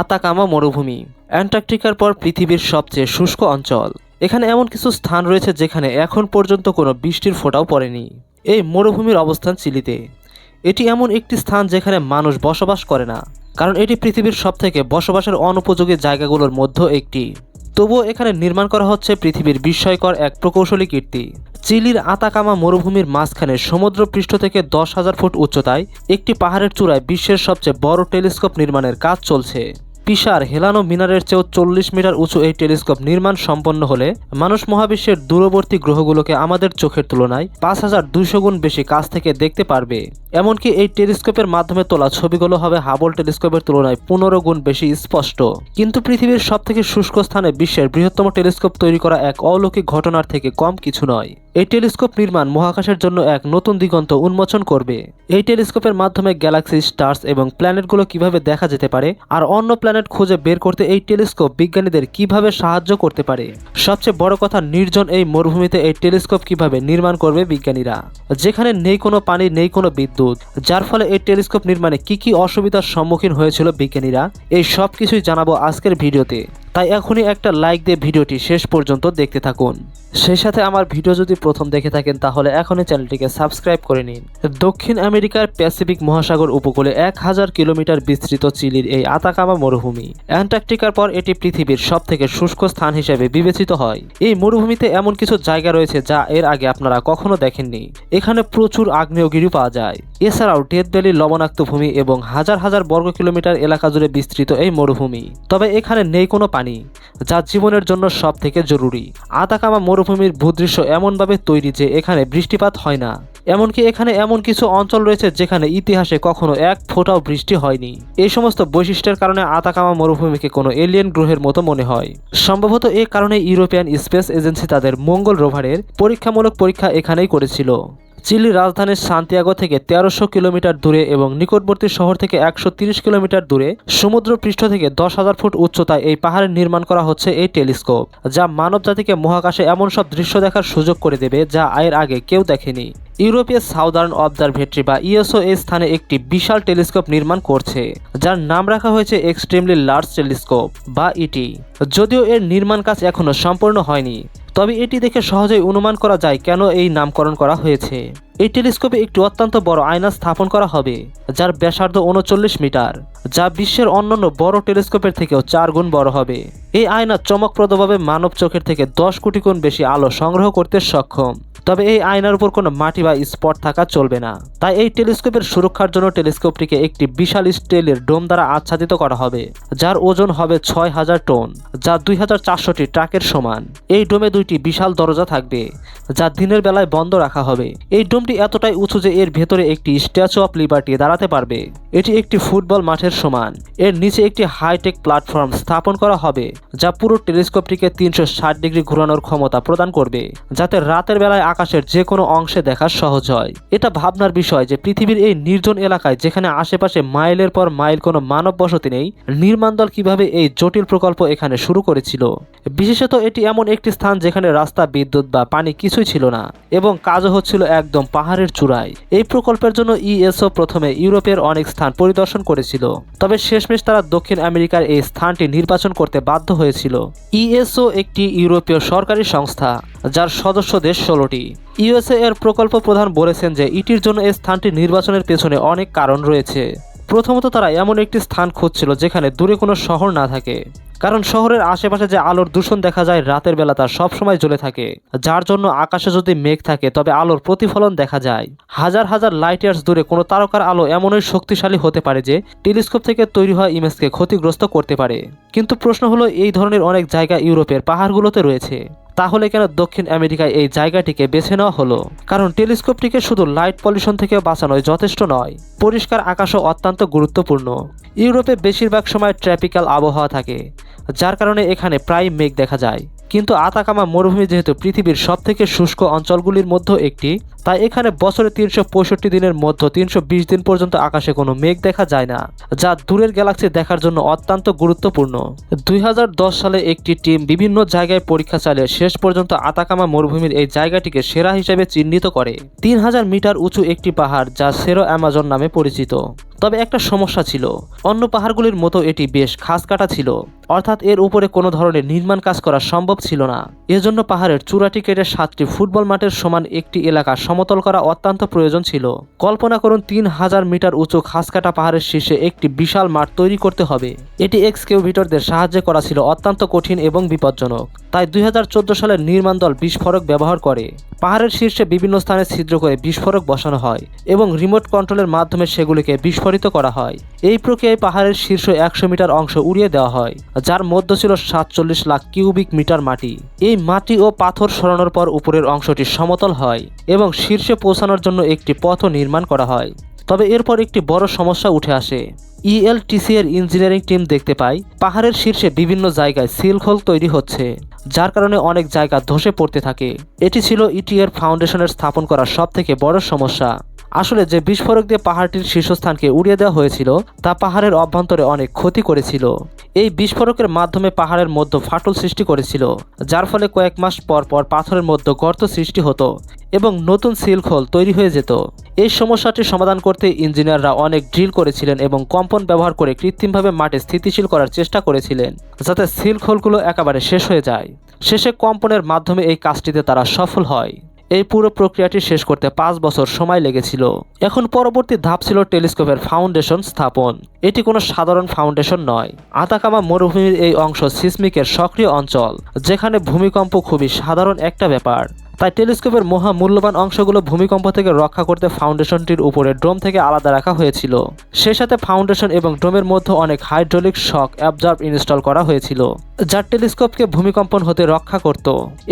Atacama মরুভূমি, অ্যান্টার্কটিকার পর পৃথিবীর সবচেয়ে শুষ্ক অঞ্চল। এখানে এমন কিছু স্থান রয়েছে যেখানে এখন পর্যন্ত কোনো বৃষ্টির ফোঁটাও পড়েনি। এই মরুভূমির অবস্থান চিলিতে। এটি এমন একটি স্থান যেখানে মানুষ বসবাস করে না, কারণ এটি পৃথিবীর সবথেকে বসবাসের অনুপযোগী জায়গাগুলোর মধ্যে একটি। তবুও এখানে নির্মাণ করা হচ্ছে পৃথিবীর বিস্ময়কর এক প্রকৌশলী কীর্তি। চিলির আতাকামা মরুভূমির মাঝখানে সমুদ্র পৃষ্ঠ থেকে দশ হাজার ফুট উচ্চতায় একটি পাহাড়ের চূড়ায় বিশ্বের সবচেয়ে বড় টেলিস্কোপ নির্মাণের কাজ চলছে। পিসার হেলানো মিনারের চেয়েও চল্লিশ মিটার উঁচু এই টেলিস্কোপ নির্মাণ সম্পন্ন হলে মানুষ মহাবিশ্বের দূরবর্তী গ্রহগুলোকে আমাদের চোখের তুলনায় পাঁচ হাজার দুইশো গুণ বেশি কাছ থেকে দেখতে পারবে। এমনকি এই টেলিস্কোপের মাধ্যমে তোলা ছবিগুলো হবে হাবল টেলিস্কোপের তুলনায় পনেরো গুণ বেশি স্পষ্ট। কিন্তু পৃথিবীর সবথেকে শুষ্ক স্থানে বিশ্বের বৃহত্তম টেলিস্কোপ তৈরি করা এক অলৌকিক ঘটনার থেকে কম কিছু নয়। এই টেলিস্কোপ নির্মাণ মহাকাশের জন্য এক নতুন দিগন্ত উন্মোচন করবে। এই টেলিস্কোপের মাধ্যমে গ্যালাক্সি, স্টার্স এবং প্ল্যানেটগুলো কীভাবে দেখা যেতে পারে আর অন্য প্ল্যানেট খুঁজে বের করতে এই টেলিস্কোপ বিজ্ঞানীদের কীভাবে সাহায্য করতে পারে? সবচেয়ে বড় কথা, নির্জন এই মরুভূমিতে এই টেলিস্কোপ কীভাবে নির্মাণ করবে বিজ্ঞানীরা? যেখানে নেই কোনো পানি, নেই কোনো বিদ্যুৎ। যার ফলে এই টেলিস্কোপ নির্মাণে কি কি অসুবিধার সম্মুখীন হয়েছিল বিজ্ঞানীরা? এই সব কিছুই জানাব আজকের ভিডিওতে। তাই এখনই একটা লাইক দিয়ে ভিডিওটি শেষ পর্যন্ত দেখতে থাকুন। সেই সাথে আমার ভিডিও যদি প্রথম দেখে থাকেন, তাহলে এখনই চ্যানেলটিকে সাবস্ক্রাইব করে নিন। দক্ষিণ আমেরিকার প্যাসিফিক মহাসাগর উপকূলে এক হাজার কিলোমিটার বিস্তৃত চিলির এই আতাকামা মরুভূমি, অ্যান্টার্কটিকার পর এটি পৃথিবীর সব থেকে শুষ্ক স্থান হিসেবে বিবেচিত হয়। এই মরুভূমিতে এমন কিছু জায়গা রয়েছে যা এর আগে আপনারা কখনো দেখেননি। এখানে প্রচুর আগ্নেয়গিরি পাওয়া যায়। এছাড়াও ডেথ ভ্যালি লবণাক্ত ভূমি এবং হাজার হাজার বর্গ কিলোমিটার এলাকা জুড়ে বিস্তৃত এই মরুভূমি। তবে এখানে নেই কোনো পানি। যা জীবনের জন্য সব থেকে জরুরি। আতাকামা মরুভূমির ভূদৃশ্য এমনভাবে তৈরি যে এখানে বৃষ্টিপাত হয় না। এমনকি এখানে এমন কিছু অঞ্চল রয়েছে যেখানে ইতিহাসে কখনো এক ফোঁটাও বৃষ্টি হয়নি। এই সমস্ত বৈশিষ্ট্যের কারণে আতাকামা মরুভূমিকে কোনো এলিয়েন গ্রহের মতো মনে হয়। সম্ভবত এ কারণে ইউরোপিয়ান স্পেস এজেন্সি তাদের মঙ্গল রোভারের পরীক্ষামূলক পরীক্ষা এখানেই করেছিল। চিলির রাজধানী সান্তিয়াগো থেকে তেরোশো কিলোমিটার দূরে এবং নিকটবর্তী শহর থেকে একশো কিলোমিটার দূরে সমুদ্র পৃষ্ঠ থেকে দশ হাজার ফুট উচ্চতায় এই পাহাড়ে নির্মাণ করা হচ্ছে এই টেলিস্কোপ, যা মানব জাতিকে মহাকাশে এমন সব দৃশ্য দেখার সুযোগ করে দেবে যা আয়ের আগে কেউ দেখেনি। ইউরোপীয় সাউদার্ন অবজারভেটরি বা ইএসও এই স্থানে একটি বিশাল টেলিস্কোপ নির্মাণ করছে, যার নাম রাখা হয়েছে এক্সট্রিমলি লার্জ টেলিস্কোপ বা ইটি। যদিও এর নির্মাণ কাজ এখনও সম্পূর্ণ হয়নি তবে এটি দেখে সহজেই অনুমান করা যায় কেন এই নামকরণ করা হয়েছে। এই টেলিস্কোপে একটি অত্যন্ত বড় আয়না স্থাপন করা হবে, যার ব্যাসার্ধ উনচল্লিশ মিটার, যা বিশ্বের অন্যান্য বড় টেলিস্কোপের থেকেও চার গুণ বড় হবে। এই আয়না চমকপ্রদভাবে মানব চোখের থেকে দশ কোটি গুণ বেশি আলো সংগ্রহ করতে সক্ষম। তবে এই আয়নার উপর কোনো মাটি বা স্পট থাকা চলবে না। তাই এই টেলিস্কোপের সুরক্ষার জন্য টেলিস্কোপটিকে একটি বিশাল স্টিলের ডোম দ্বারা আচ্ছাদিত করা হবে, যার ওজন হবে ছয় হাজার টন, যা দুই হাজার চারশোটি ট্রাকের সমান। এই ডোমে দুইটি বিশাল দরজা থাকবে, যা দিনের বেলায় বন্ধ রাখা হবে। এই ডোমটি এতটাই উঁচু যে এর ভেতরে একটি স্ট্যাচু অফ লিবার্টি দাঁড়াতে পারবে। এটি একটি ফুটবল মাঠের সমান। এর নিচে একটি হাইটেক প্ল্যাটফর্ম স্থাপন করা হবে, যা পুরো টেলিস্কোপটিকে তিনশো ষাট ডিগ্রি ঘোরানোর ক্ষমতা প্রদান করবে, যাতে রাতের বেলায় আকাশের যে কোনো অংশে দেখা সহজ হয়। এটা ভাবনার বিষয় যে পৃথিবীর এই নির্জন এলাকায় যেখানে আশেপাশে মাইলের পর মাইল কোনো মানব বসতি নেই, নির্মাণ দল কীভাবে এই জটিল প্রকল্প এখানে শুরু করেছিল? বিশেষত এটি এমন একটি স্থান যেখানে রাস্তা, বিদ্যুৎ বা পানি কিছুই ছিল না এবং কাজও হচ্ছিল একদম পাহাড়ের চূড়ায়। এই প্রকল্পের জন্য ইএসও প্রথমে ইউরোপের অনেক স্থান পরিদর্শন করেছিল, তবে শেষমেশ তারা দক্ষিণ আমেরিকার এই স্থানটি নির্বাচন করতে বাধ্য হয়েছিল। ইএসও একটি ইউরোপীয় সরকারি সংস্থা, যার সদস্য দেশ ষোলোটি। ইউএসএ এর প্রকল্প প্রধান বলেছেন যে ইটির জন্য এই স্থানটি নির্বাচনের পেছনে অনেক কারণ রয়েছে। প্রথমত তারা এমন একটি স্থান খুঁজছিল যেখানে দূরে কোনো শহর না থাকে। কারণ শহরের আশেপাশে যে আলোর দূষণ দেখা যায়, রাতের বেলা তা সবসময় জ্বলে থাকে। যার জন্য আকাশে যদি মেঘ থাকে, তবে আলোর প্রতিফলন দেখা যায়। হাজার হাজার লাইট ইয়ার্স দূরে কোনো তারকার আলো এমনই শক্তিশালী হতে পারে যে টেলিস্কোপ থেকে তৈরি হওয়া ইমেজকে ক্ষতিগ্রস্ত করতে পারে। কিন্তু প্রশ্ন হলো, এই ধরনের অনেক জায়গা ইউরোপের পাহাড়গুলোতে রয়েছে। তাহলে কেন দক্ষিণ আমেরিকায় এই জায়গাটিকে বেছে নেওয়া হলো? কারণ টেলিস্কোপটিকে শুধু লাইট পলিউশন থেকে বাঁচানোই যথেষ্ট নয়, পরিষ্কার আকাশও অত্যন্ত গুরুত্বপূর্ণ। ইউরোপে বেশিরভাগ সময় ট্র্যাপিক্যাল আবহাওয়া থাকে, যার কারণে এখানে প্রায় মেঘ দেখা যায়। কিন্তু আতাকামা মরুভূমি যেহেতু পৃথিবীর সবথেকে শুষ্ক অঞ্চলগুলির মধ্যে একটি তাই এখানে বছরে তিনশো পঁয়ষট্টি দিনের মধ্যে তিনশো বিশ দিন পর্যন্ত আকাশে কোনো মেঘ দেখা যায় না, যা দূরের গ্যালাক্সি দেখার জন্য অত্যন্ত গুরুত্বপূর্ণ। দুই হাজার দশ সালে একটি টিম বিভিন্ন জায়গায় পরীক্ষা চালিয়ে শেষ পর্যন্ত আতাকামা মরুভূমির এই জায়গাটিকে সেরা হিসেবে চিহ্নিত করে। তিন হাজার মিটার উঁচু একটি পাহাড়, যা সেরো অ্যামাজন নামে পরিচিত। তবে একটা সমস্যা ছিল, অন্য পাহাড়গুলির মতো এটি বেশ খাস কাটা ছিল, অর্থাৎ এর উপরে কোনো ধরনের নির্মাণ কাজ করা সম্ভব ছিল না। এজন্য পাহাড়ের চূড়াটি কেটে সাতটি ফুটবল মাঠের সমান একটি এলাকা সমতল করা অত্যন্ত প্রয়োজন ছিল। কল্পনা করুন, তিন হাজার মিটার উঁচু খাসকাটা পাহাড়ের শীর্ষে একটি বিশাল মাঠ তৈরি করতে হবে। এটি এক্সকেউভিটরদের সাহায্যে করা ছিল অত্যন্ত কঠিন এবং বিপজ্জনক। তাই দুই হাজার চোদ্দ সালের নির্মাণ দল বিস্ফোরক ব্যবহার করে। পাহাড়ের শীর্ষে বিভিন্ন স্থানে ছিদ্র করে বিস্ফোরক বসানো হয় এবং রিমোট কন্ট্রোলের মাধ্যমে সেগুলিকে বিস্ফোরিত করা হয়। এই প্রক্রিয়ায় পাহাড়ের শীর্ষ একশো মিটার অংশ উড়িয়ে দেওয়া হয়, যার মধ্য ছিল সাতচল্লিশ লাখ কিউবিক মিটার মাটি। এই মাটি ও পাথর সরানোর পর উপরের অংশটি সমতল হয় এবং শীর্ষে পৌঁছানোর জন্য একটি পথ নির্মাণ করা হয়। তবে এরপর একটি বড় সমস্যা উঠে আসে। ইএলটিসি এর ইঞ্জিনিয়ারিং টিম দেখতে পাই। পাহাড়ের শীর্ষে বিভিন্ন জায়গায় সিলখোল তৈরি হচ্ছে, যার কারণে অনেক জায়গা ধসে পড়তে থাকে। এটি ছিল ইটি এর ফাউন্ডেশনের স্থাপন করা সব থেকে বড় সমস্যা। আসলে যে বিস্ফোরক দিয়ে পাহাড়টির শীর্ষস্থানকে উড়িয়ে দেওয়া হয়েছিল, তা পাহাড়ের অভ্যন্তরে অনেক ক্ষতি করেছিল। এই বিস্ফোরকের মাধ্যমে পাহাড়ের মধ্যে ফাটল সৃষ্টি করেছিল, যার ফলে কয়েক মাস পর পর পাথরের মধ্যে গর্ত সৃষ্টি হতো এবং নতুন সিলখোল তৈরি হয়ে যেত। এই সমস্যাটি সমাধান করতে ইঞ্জিনিয়াররা অনেক ড্রিল করেছিলেন এবং কম্পন ব্যবহার করে কৃত্রিমভাবে মাটি স্থিতিশীল করার চেষ্টা করেছিলেন, যাতে সিলখোলগুলো একেবারে শেষ হয়ে যায়। শেষে কম্পনের মাধ্যমে এই কাজটিতে তারা সফল হয়। এই পুরো প্রক্রিয়াটি শেষ করতে পাঁচ বছর সময় লেগেছিল। এখন পরবর্তী ধাপ ছিল টেলিস্কোপের ফাউন্ডেশন স্থাপন। এটি কোনো সাধারণ ফাউন্ডেশন নয়। আতাকামা মরুভূমির এই অংশ সিসমিকের সক্রিয় অঞ্চল, যেখানে ভূমিকম্প খুবই সাধারণ একটা ব্যাপার। তাই টেলিস্কোপের মহা মূল্যবান অংশগুলো ভূমিকম্প থেকে রক্ষা করতে ফাউন্ডেশনটির উপরে ড্রোম থেকে আলাদা রাখা হয়েছিল। সে সাথে ফাউন্ডেশন এবং ড্রোমের মধ্যে অনেক হাইড্রোলিক শক অ্যাবজর্ব ইনস্টল করা হয়েছিল, যা টেলিস্কোপকে ভূমিকম্পন হতে রক্ষা করত।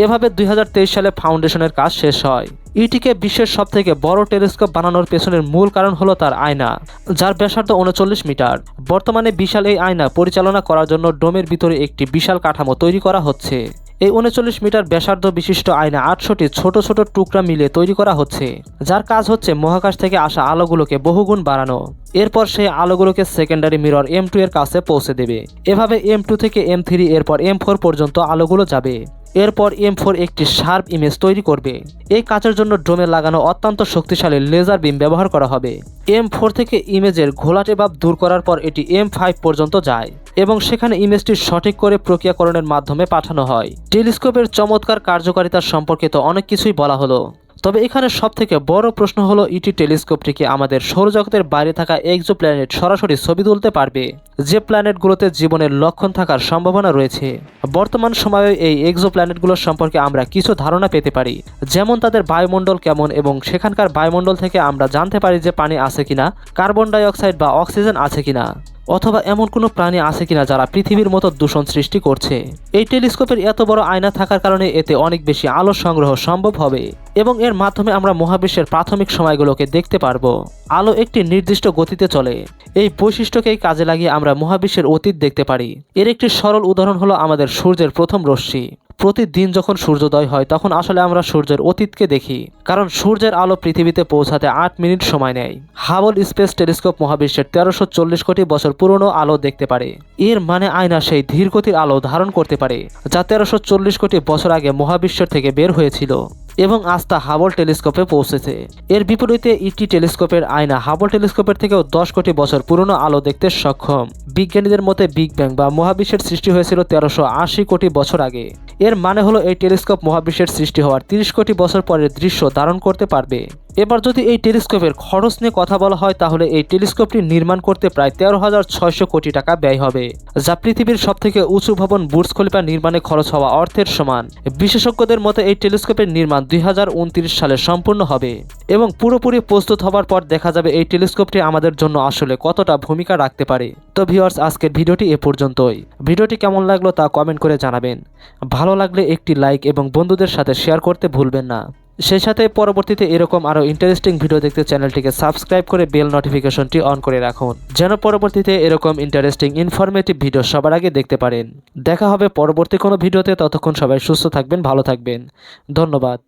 এভাবে দুই হাজার তেইশ সালে ফাউন্ডেশনের কাজ শেষ হয়। ইটিকে বিশ্বের সব থেকে বড় টেলিস্কোপ বানানোর পেছনের মূল কারণ হলো তার আয়না, যার ব্যাসার্ধ উনচল্লিশ মিটার। বর্তমানে বিশাল এই আয়না পরিচালনা করার জন্য ডোমের ভিতরে একটি বিশাল কাঠামো তৈরি করা হচ্ছে। এই উনচল্লিশ মিটার ব্যাসার্ধ বিশিষ্ট আয়না আটশোটি ছোট ছোট টুকরা মিলে তৈরি করা হচ্ছে, যার কাজ হচ্ছে মহাকাশ থেকে আসা আলোগুলোকে বহুগুণ বাড়ানো। এরপর সেই আলোগুলোকে সেকেন্ডারি মিরর এম টু এর কাছে পৌঁছে দেবে। এভাবে এম টু থেকে এম থ্রি এরপর এম ফোর পর্যন্ত আলোগুলো যাবে। এরপর এম ফোর একটি শার্প ইমেজ তৈরি করবে। এই কাজের জন্য ড্রোমে লাগানো অত্যন্ত শক্তিশালী লেজার বিম ব্যবহার করা হবে। এম ফোর থেকে ইমেজের ঘোলাটে ভাব দূর করার পর এটি এম ফাইভ পর্যন্ত যায় এবং সেখানে ইমেজটি সঠিক করে প্রক্রিয়াকরণের মাধ্যমে পাঠানো হয়। টেলিস্কোপের চমৎকার কার্যকারিতা সম্পর্কিত অনেক কিছুই বলা হলো। তবে এখানে সব থেকে বড় প্রশ্ন হলো, ইটি টেলিস্কোপটিকে আমাদের সৌরজগতের বাইরে থাকা এক্সো প্ল্যানেট সরাসরি ছবি তুলতে পারবে, যে প্ল্যানেটগুলোতে জীবনের লক্ষণ থাকার সম্ভাবনা রয়েছে। বর্তমান সময়ে এই এক্সো প্ল্যানেটগুলোর সম্পর্কে আমরা কিছু ধারণা পেতে পারি, যেমন তাদের বায়ুমণ্ডল কেমন এবং সেখানকার বায়ুমণ্ডল থেকে আমরা জানতে পারি যে পানি আছে কিনা, কার্বন ডাইঅক্সাইড বা অক্সিজেন আছে কিনা। অথবা এমন কোনো প্রাণী আছে কিনা যারা পৃথিবীর মতো দূষণ সৃষ্টি করছে? এই টেলিস্কোপের এত বড় আয়না থাকার কারণে এতে অনেক বেশি আলো সংগ্রহ সম্ভব হবে এবং এর মাধ্যমে আমরা মহাবিশ্বের প্রাথমিক সময়গুলোকে দেখতে পারব। আলো একটি নির্দিষ্ট গতিতে চলে। এই বৈশিষ্ট্যকেই কাজে লাগিয়ে আমরা মহাবিশ্বের অতীত দেখতে পারি। এর একটি সরল উদাহরণ হলো আমাদের সূর্যের প্রথম রশ্মি। প্রতিদিন যখন সূর্যোদয় হয়, তখন আসলে আমরা সূর্যের অতীতকে দেখি। কারণ সূর্যের আলো পৃথিবীতে পৌঁছাতে আট মিনিট সময় নেয়। হাবল স্পেস টেলিস্কোপ মহাবিশ্বের তেরোশো চল্লিশ কোটি বছর পুরনো আলো দেখতে পারে। এর মানে আয়না সেই ধীরগতির আলো ধারণ করতে পারে, যা তেরোশো চল্লিশ কোটি বছর আগে মহাবিশ্বের থেকে বের হয়েছিল। এবং আস্থা হাবল টেলিস্কোপে পৌঁছেছে। এর বিপরীতে ইটি টেলিস্কোপের আয়না হাবল টেলিস্কোপের থেকেও দশ কোটি বছর পুরনো আলো দেখতে সক্ষম। বিজ্ঞানীদের মতে বিগ ব্যাং বা মহাবিশ্বের সৃষ্টি হয়েছিল তেরোশো কোটি বছর আগে। এর মানে হলো এই টেলিস্কোপ মহাবিশ্বের সৃষ্টি হওয়ার তিরিশ কোটি বছর পরের দৃশ্য ধারণ করতে পারবে। এবার যদি এই টেলিস্কোপের খরচ নিয়ে কথা বলা হয়, তাহলে এই টেলিস্কোপটি নির্মাণ করতে প্রায় তেরো হাজার ছয়শো কোটি টাকা ব্যয় হবে, যা পৃথিবীর সব থেকে উঁচু ভবন বুর্জ খলিফা নির্মাণে খরচ হওয়া অর্থের সমান। বিশেষজ্ঞদের মতে, এই টেলিস্কোপের নির্মাণ দুই হাজার উনত্রিশ সালে সম্পূর্ণ হবে এবং পুরোপুরি প্রস্তুত হবার পর দেখা যাবে এই টেলিস্কোপটি আমাদের জন্য আসলে কতটা ভূমিকা রাখতে পারে। তো ভিওয়ার্স আজকের ভিডিওটি এ পর্যন্তই। ভিডিওটি কেমন লাগল তা কমেন্ট করে জানাবেন। ভালো লাগলে একটি লাইক এবং বন্ধুদের সাথে শেয়ার করতে ভুলবেন না। সেই সাথে পরবর্তীতে এরকম আরও ইন্টারেস্টিং ভিডিও দেখতে চ্যানেলটিকে সাবস্ক্রাইব করে বেল নোটিফিকেশনটি অন করে রাখুন, যেন পরবর্তীতে এরকম ইন্টারেস্টিং ইনফরমেটিভ ভিডিও সবার আগে দেখতে পারেন। দেখা হবে পরবর্তী কোনো ভিডিওতে ততক্ষণ সবাই সুস্থ থাকবেন, ভালো থাকবেন। ধন্যবাদ।